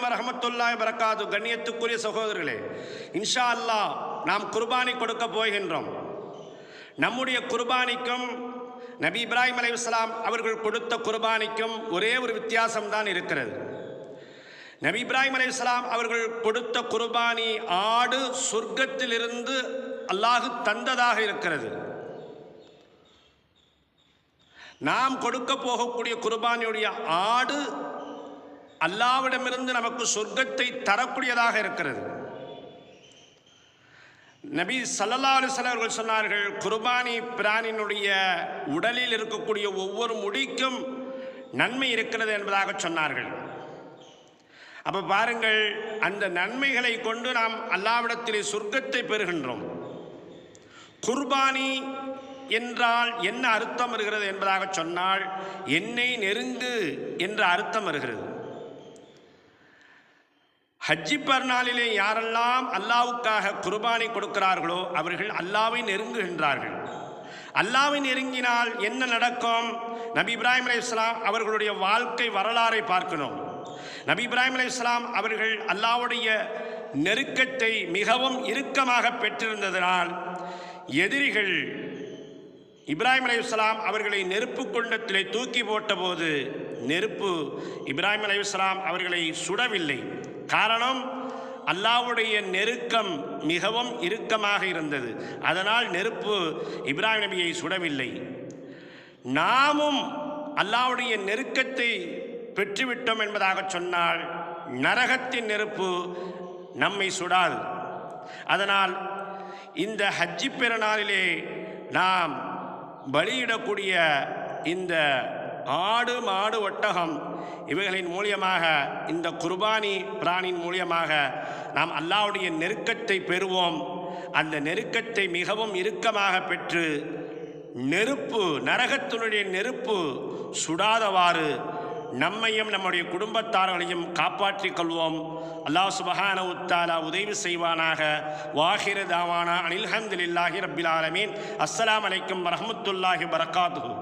அலைக்கும் ரஹமத்துல்லாய் பரக்காது கண்ணியத்துக்குரிய சகோதரர்களே இன்ஷா அல்லா நாம் குர்பானி கொடுக்க போகின்றோம். நம்முடைய குர்பானிக்கும் நபி இப்ராஹிம் அலி இஸ்லாம் அவர்கள் கொடுத்த குர்பானிக்கும் ஒரே ஒரு வித்தியாசம்தான் இருக்கிறது. நபி இப்ராஹிம் அலி இஸ்லாம் அவர்கள் கொடுத்த குர்பானி ஆடு சொர்க்கத்திலிருந்து அல்லாஹு தந்ததாக இருக்கிறது. நாம் கொடுக்க போகக்கூடிய குர்பானியுடைய ஆடு அல்லாவிடமிருந்து நமக்கு சொர்க்கத்தை தரக்கூடியதாக இருக்கிறது. நபி சல்லல்லா அலிஸ்லாம் அவர்கள் சொன்னார்கள் குர்பானி பிராணினுடைய உடலில் இருக்கக்கூடிய ஒவ்வொரு முடிக்கும் நன்மை இருக்கிறது என்பதாக சொன்னார்கள். அப்போ பாருங்கள் அந்த நன்மைகளை கொண்டு நாம் அல்லாவிடத்திலே சொர்க்கத்தை பெறுகின்றோம். குர்பானி என்றால் என்ன அர்த்தம் வருகிறது என்பதாக சொன்னால் என்னை நெருங்கு என்ற அர்த்தம் வருகிறது. ஹஜ்ஜி பர்நாளிலே யாரெல்லாம் அல்லாவுக்காக குர்பானை கொடுக்கிறார்களோ அவர்கள் அல்லாவை நெருங்குகின்றார்கள். அல்லாவை நெருங்கினால் என்ன நடக்கும்? நபி இப்ராஹிம் அலி இஸ்லாம் அவர்களுடைய வாழ்க்கை வரலாறை பார்க்கணும். நபி இப்ராஹிம் அலி இஸ்லாம் அவர்கள் அல்லாவுடைய நெருக்கத்தை மிகவும் இறுக்கமாக பெற்றிருந்ததனால் எதிரிகள் இப்ராஹிம் அலையுஸ்லாம் அவர்களை நெருப்பு குண்டத்திலே தூக்கி போட்டபோது நெருப்பு இப்ராஹிம் அலையுஸ்லாம் அவர்களை சுடவில்லை. காரணம் அல்லாவுடைய நெருக்கம் மிகவும் இறுக்கமாக இருந்தது. அதனால் நெருப்பு இப்ராஹிம் நபியை சுடவில்லை. நாமும் அல்லாவுடைய நெருக்கத்தை பெற்றுவிட்டோம் என்பதாக சொன்னால் நரகத்தின் நெருப்பு நம்மை சுடாது. அதனால் இந்த ஹஜ்ஜி பெருநாளிலே நாம் பலியிடக்கூடிய இந்த ஆடு மாடு ஒட்டகம் இவைகளின் மூலியமாக இந்த குர்பானி பிராணின் மூலியமாக நாம் அல்லாவுடைய நெருக்கத்தை பெறுவோம். அந்த நெருக்கத்தை மிகவும் இறுக்கமாக பெற்று நெருப்பு நரகத்தினுடைய நெருப்பு சுடாதவாறு நம்மையும் நம்முடைய குடும்பத்தார்களையும் காப்பாற்றிக் கொள்வோம். அல்லாஹ் சுபஹான உத்தாலா உதவி செய்வானாக. வாஹிர தாவானா அனில்ஹம்துலில்லாஹி ரப்பில் ஆலமீன். அஸ்லாம் அலைக்கும் வரமத்துல்லாஹி வரகாத்து